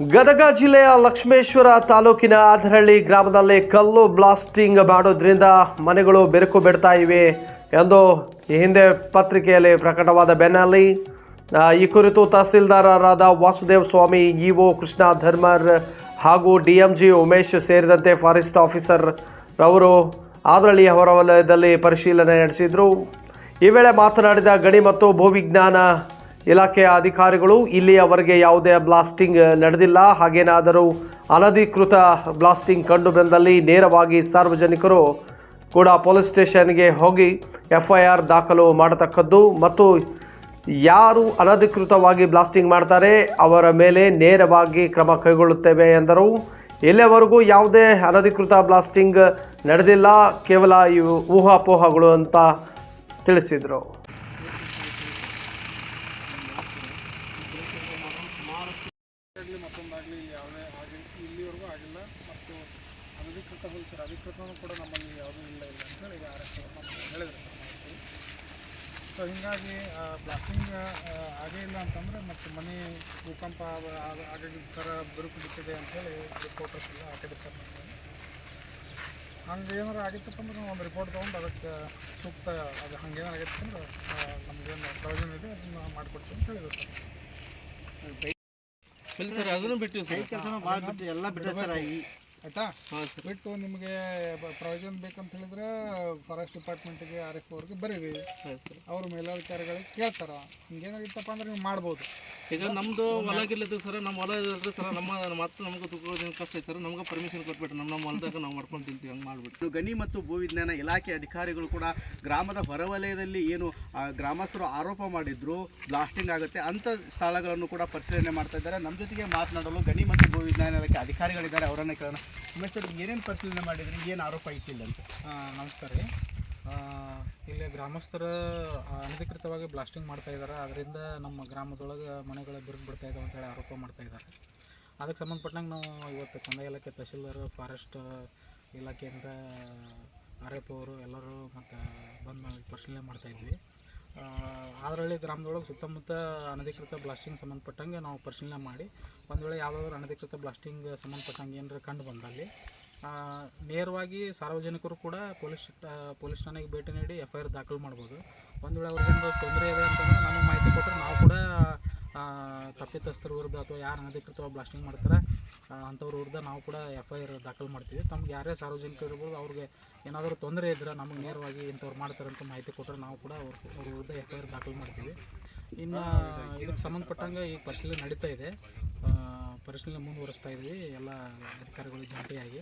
ಗದಗ ಜಿಲ್ಲೆಯ ಲಕ್ಷ್ಮೇಶ್ವರ ತಾಲೂಕಿನ ಆದರಳ್ಳಿ ಗ್ರಾಮದಲ್ಲಿ ಕಲ್ಲು ಬ್ಲಾಸ್ಟಿಂಗ್ ಮಾಡೋದ್ರಿಂದ ಮನೆಗಳು ಬೆರಕು ಬಿಡ್ತಾ ಇವೆ ಎಂದು ಈ ಹಿಂದೆ ಪತ್ರಿಕೆಯಲ್ಲಿ ಪ್ರಕಟವಾದ ಬೆನ್ನಲ್ಲಿ ಈ ಕುರಿತು ತಹಸೀಲ್ದಾರರಾದ ವಾಸುದೇವ್ ಸ್ವಾಮಿ, ಇಒ ಕೃಷ್ಣ ಧರ್ಮರ್ ಹಾಗೂ ಡಿ ಎಂ ಜಿ ಉಮೇಶ್ ಸೇರಿದಂತೆ ಫಾರೆಸ್ಟ್ ಆಫೀಸರ್ ರವರು ಆದರಳ್ಳಿ ಹೊರವಲಯದಲ್ಲಿ ಪರಿಶೀಲನೆ ನಡೆಸಿದರು. ಈ ವೇಳೆ ಮಾತನಾಡಿದ ಗಣಿ ಮತ್ತು ಭೂವಿಜ್ಞಾನ ಇಲಾಖೆಯ ಅಧಿಕಾರಿಗಳು ಇಲ್ಲಿಯವರೆಗೆ ಯಾವುದೇ ಬ್ಲಾಸ್ಟಿಂಗ್ ನಡೆದಿಲ್ಲ. ಹಾಗೇನಾದರೂ ಅನಧಿಕೃತ ಬ್ಲಾಸ್ಟಿಂಗ್ ಕಂಡು ಬಂದಲ್ಲಿ ನೇರವಾಗಿ ಸಾರ್ವಜನಿಕರು ಕೂಡ ಪೊಲೀಸ್ ಸ್ಟೇಷನ್ಗೆ ಹೋಗಿ ಎಫ್ ಐ ಆರ್ ದಾಖಲು ಮಾಡತಕ್ಕದ್ದು ಮತ್ತು ಯಾರು ಅನಧಿಕೃತವಾಗಿ ಬ್ಲಾಸ್ಟಿಂಗ್ ಮಾಡ್ತಾರೆ ಅವರ ಮೇಲೆ ನೇರವಾಗಿ ಕ್ರಮ ಕೈಗೊಳ್ಳುತ್ತೇವೆ ಎಂದರು. ಇಲ್ಲಿಯವರೆಗೂ ಯಾವುದೇ ಅನಧಿಕೃತ ಬ್ಲಾಸ್ಟಿಂಗ್ ನಡೆದಿಲ್ಲ. ಕೇವಲ ಇವು ಊಹಾಪೋಹಗಳು ಅಂತ ತಿಳಿಸಿದರು. ಆಗಲಿ, ಯಾವುದೇ ಆಗಿ ಇಲ್ಲಿವರೆಗೂ ಆಗಿಲ್ಲ. ಮತ್ತು ಅನಧಿಕೃತ ಹೋಲ್ಸರ್, ಅಧಿಕೃತನೂ ಕೂಡ ನಮ್ಮಲ್ಲಿ ಯಾವುದೂ ಇಲ್ಲ ಇಲ್ಲ ಅಂತೇಳಿ ಆರ್ ಎಸ್ ನಮ್ಗೆ ಹೇಳಿದ್ರು. ಮಾಹಿತಿ ಸೊ ಹೀಗಾಗಿ ಬ್ಲಾಸ್ಟಿಂಗ್ ಆಗೇ ಇಲ್ಲ ಅಂತಂದರೆ ಮತ್ತು ಮನೆ ಭೂಕಂಪ ಆಗ- ಥರ ಬಿರುಕು ಬಿಟ್ಟಿದೆ ಅಂತೇಳಿ ರಿಪೋರ್ಟರ್ಸ್ ಎಲ್ಲ ಹಾಕಿದ್ರು ಸರ್ ಹಂಗೆ ಏನಾರು ಆಗಿತ್ತಪ್ಪ ಅಂದ್ರೆ ನಾವು ಒಂದು ರಿಪೋರ್ಟ್ ತೊಗೊಂಡು ಅದಕ್ಕೆ ಸೂಕ್ತ ಅದು ಹಂಗೇನಾರು ಆಗಿತ್ತು ಅಂದ್ರೆ ನಮಗೇನು ಪ್ರಯೋಜನ ಇದೆ, ಅದನ್ನು ಮಾಡಿಕೊಡ್ತೀವಿ ಅಂತ ಹೇಳಿದ್ರು ಸರ್ ಸರ್ ಅದನ್ನು ಬಿಟ್ಟು ಸರ್. ಕೆಲಸ ಭಾಳ ಬಿಟ್ಟು ಎಲ್ಲ ಬಿಟ್ಟೆ ಸರ್ ಈ ಆಯ್ತಾ? ಹಾಂ ಸರ್. ಬಿಟ್ಟು ನಿಮಗೆ ಪ್ರಯೋಜನ ಬೇಕಂತ ಹೇಳಿದ್ರೆ ಫಾರೆಸ್ಟ್ ಡಿಪಾರ್ಟ್ಮೆಂಟಿಗೆ ಆರ್ ಎಫ್ ಅವ್ರಿಗೆ ಬರೀರಿ. ಅವ್ರ ಮೇಲಾಧಿಕಾರಿಗಳಿಗೆ ಕೇಳ್ತಾರ. ಹಿಂಗೇನಾಗಿತ್ತಪ್ಪ ಅಂದ್ರೆ ನೀವು ಮಾಡ್ಬೋದು. ಈಗ ನಮ್ಮದು ಹೊಲ ಸರ್ ನಮ್ಮ ಹೊಲ ಇದ್ರೆ ಸರ್ ನಮ್ಮ ಮತ್ತೆ ನಮ್ಗೆ ತುಕೊಳ್ಳೋದೇನು ಕಷ್ಟ ಐತೆ ಸರ್. ನಮ್ಗೆ ಪರ್ಮಿಷನ್ ಕೊಟ್ಬಿಟ್ಟು ನಮ್ಮ ನಮ್ಮ ಹೊಲದಾಗ ನಾವು ಮಾಡ್ಕೊಂಡು ತಿಂತೀವಿ ಹಂಗೆ ಮಾಡ್ಬಿಟ್ಟು. ಗಣಿ ಮತ್ತು ಭೂವಿಜ್ಞಾನ ಇಲಾಖೆ ಅಧಿಕಾರಿಗಳು ಕೂಡ ಗ್ರಾಮದ ಹೊರವಲಯದಲ್ಲಿ ಏನು ಆ, ಗ್ರಾಮಸ್ಥರು ಆರೋಪ ಮಾಡಿದ್ರು ಬ್ಲಾಸ್ಟಿಂಗ್ ಆಗುತ್ತೆ ಅಂತ ಸ್ಥಳಗಳನ್ನು ಕೂಡ ಪರಿಶೀಲನೆ ಮಾಡ್ತಾ ಇದ್ದಾರೆ. ನಮ್ಮ ಜೊತೆಗೆ ಮಾತನಾಡಲು ಗಣಿ ಮತ್ತು ಭೂವಿಜ್ಞಾನ ಇಲಾಖೆ ಅಧಿಕಾರಿಗಳಿದ್ದಾರೆ. ಅವರನ್ನೇ ಕೇಳೋಣ. ಅವ್ರಿಗೆ ಏನೇನು ಪರಿಶೀಲನೆ ಮಾಡಿದ್ರಿ? ಏನು ಆರೋಪ ಐತಿಲ್ಲ ಅಂತ? ನಮಸ್ಕಾರ ರೀ. ಇಲ್ಲಿ ಗ್ರಾಮಸ್ಥರ ಅನಧಿಕೃತವಾಗಿ ಬ್ಲಾಸ್ಟಿಂಗ್ ಮಾಡ್ತಾ ಇದ್ದಾರೆ ಅದರಿಂದ ನಮ್ಮ ಗ್ರಾಮದೊಳಗೆ ಮನೆಗಳ ಬಿರುಕು ಬಿಡ್ತಾ ಇದ್ದಾವೆ ಅಂತೇಳಿ ಆರೋಪ ಮಾಡ್ತಾ ಇದ್ದಾರೆ ಅದಕ್ಕೆ ಸಂಬಂಧಪಟ್ಟಂಗೆ ನಾವು ಇವತ್ತು ಕಂದಾಯ ಇಲಾಖೆ ತಹಶೀಲ್ದಾರ್ ಫಾರೆಸ್ಟ್ ಇಲಾಖೆಯಿಂದ ಆರ್ ಎಫ್ ಅವರು ಎಲ್ಲರೂ ಮತ್ತು ಬಂದು ಪರಿಶೀಲನೆ ಮಾಡ್ತಾ ಇದ್ವಿ. ಆ, ಆದರಳ್ಳಿ ಗ್ರಾಮದೊಳಗೆ ಸುತ್ತಮುತ್ತ ಅನಧಿಕೃತ ಬ್ಲಾಸ್ಟಿಂಗ್ ಸಂಬಂಧಪಟ್ಟಂಗೆ ನಾವು ಪರಿಶೀಲನೆ ಮಾಡಿ. ಒಂದು ವೇಳೆ ಯಾವುದಾದ್ರು ಅನಧಿಕೃತ ಬ್ಲಾಸ್ಟಿಂಗ್ ಸಂಬಂಧಪಟ್ಟಂಗೆ ಏನಾರ ಕಂಡು ಬಂದಲ್ಲಿ ನೇರವಾಗಿ ಸಾರ್ವಜನಿಕರು ಕೂಡ ಪೊಲೀಸ್ ಪೊಲೀಸ್ ಠಾಣೆಗೆ ಭೇಟಿ ನೀಡಿ ಎಫ್ ಐ ಆರ್ ದಾಖಲು ಮಾಡ್ಬೋದು. ಒಂದು ವೇಳೆ ಅವ್ರಿಗೆ ಏನಾದ್ರು ತೊಂದರೆ ಇದೆ ಅಂತಂದ್ರೆ ನಮಗೆ ಮಾಹಿತಿ ಕೊಟ್ಟು ತಪ್ಪಿತಸ್ಥರ ವಿರುದ್ಧ ಅಥವಾ ಯಾರು ಅನಧಿಕೃತವಾಗಿ ಬ್ಲಾಸ್ಟಿಂಗ್ ಮಾಡ್ತಾರೆ ಅಂಥವ್ರ ವಿರುದ್ಧ ನಾವು ಕೂಡ ಎಫ್ ಐ ಆರ್ ದಾಖಲು ಮಾಡ್ತೀವಿ. ತಮ್ಗೆ ಯಾರೇ ಸಾರ್ವಜನಿಕರು ಇರ್ಬೋದು, ಅವ್ರಿಗೆ ಏನಾದರೂ ತೊಂದರೆ ಇದ್ದರೆ ನಮಗೆ ನೇರವಾಗಿ ಇಂಥವ್ರು ಮಾಡ್ತಾರೆ ಅಂತ ಮಾಹಿತಿ ಕೊಟ್ಟರೆ ನಾವು ಕೂಡ ಅವ್ರ ಅವ್ರ ವಿರುದ್ಧ ಎಫ್ ಐ ಆರ್ ದಾಖಲು ಮಾಡ್ತೀವಿ. ಇನ್ನು ಇದಕ್ಕೆ ಸಂಬಂಧಪಟ್ಟಂಗೆ ಈ ಪರಿಶೀಲನೆ ನಡೀತಾ ಇದೆ. ಪರಿಶೀಲನೆ ಮುಂದುವರಿಸ್ತಾ ಇದ್ದೀವಿ ಎಲ್ಲ ಅಧಿಕಾರಿಗಳು ಜಂಟಿಯಾಗಿ.